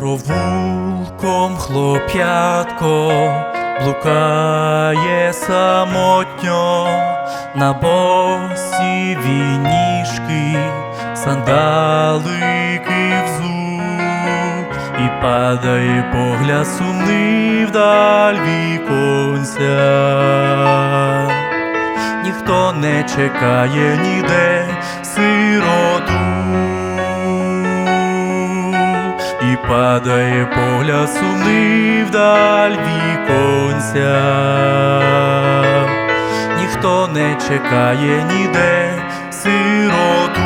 Провулком хлоп'ятко блукає самотньо на босі ніжки, сандалики взув, і падає погляд сумний вдаль віконця. Ніхто не чекає ніде падає погляд сумний вдаль віконця. Ніхто не чекає ніде сироту.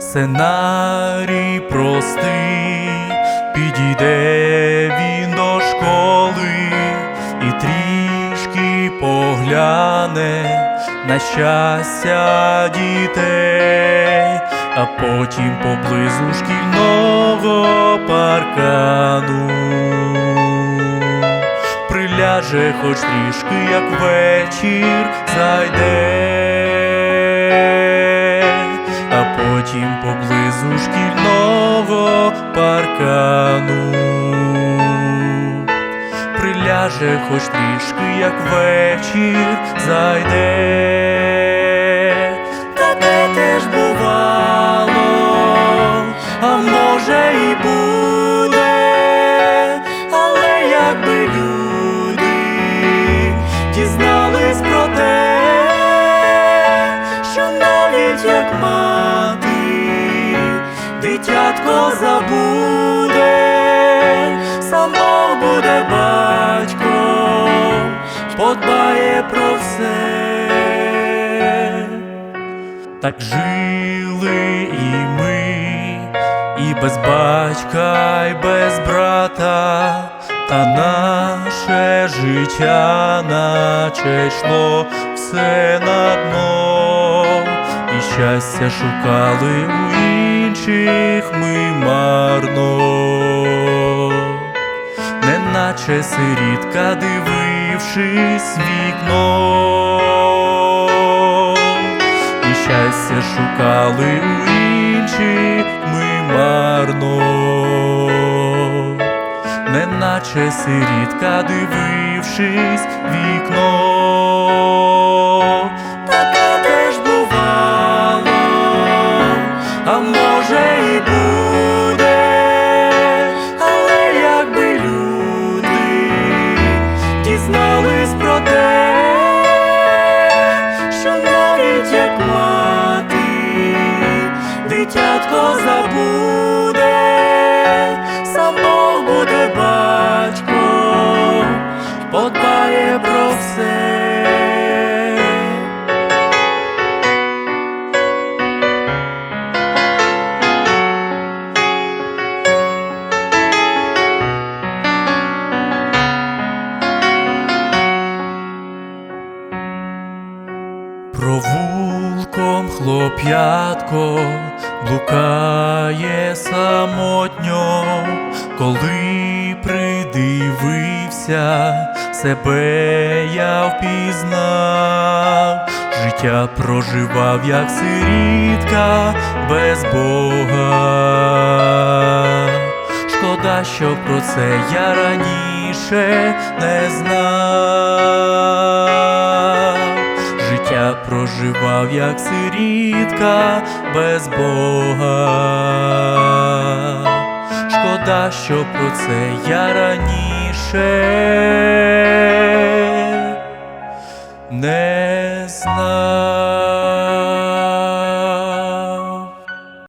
Сценарій простий, підійде він до школи і трішки погляне на щастя дітей, а потім поблизу шкільного паркану. Приляже хоч трішки, як вечір зайде, а потім поблизу шкільного паркану. Приляже хоч трішки, як вечір зайде. Навіть як мати дитятко забуде, сам Бог буде батьком, подбає про все. Так жили і ми, і без батька, і без брата, та наше життя, наче йшло все на дно, щастя шукали у інших ми марно, неначе сирітка, дивившись вікно. І щастя шукали у інших ми марно, неначе сирітка, дивившись вікно. Дитятко забуде, сам Бог буде батьком, подбає про все. Провулком хлоп'ятко блукає самотньо, коли придивився, себе я впізнав, життя проживав, як сирітка без Бога. Шкода, що про це я раніше не знав проживав, як сирітка без Бога. Шкода, що про це я раніше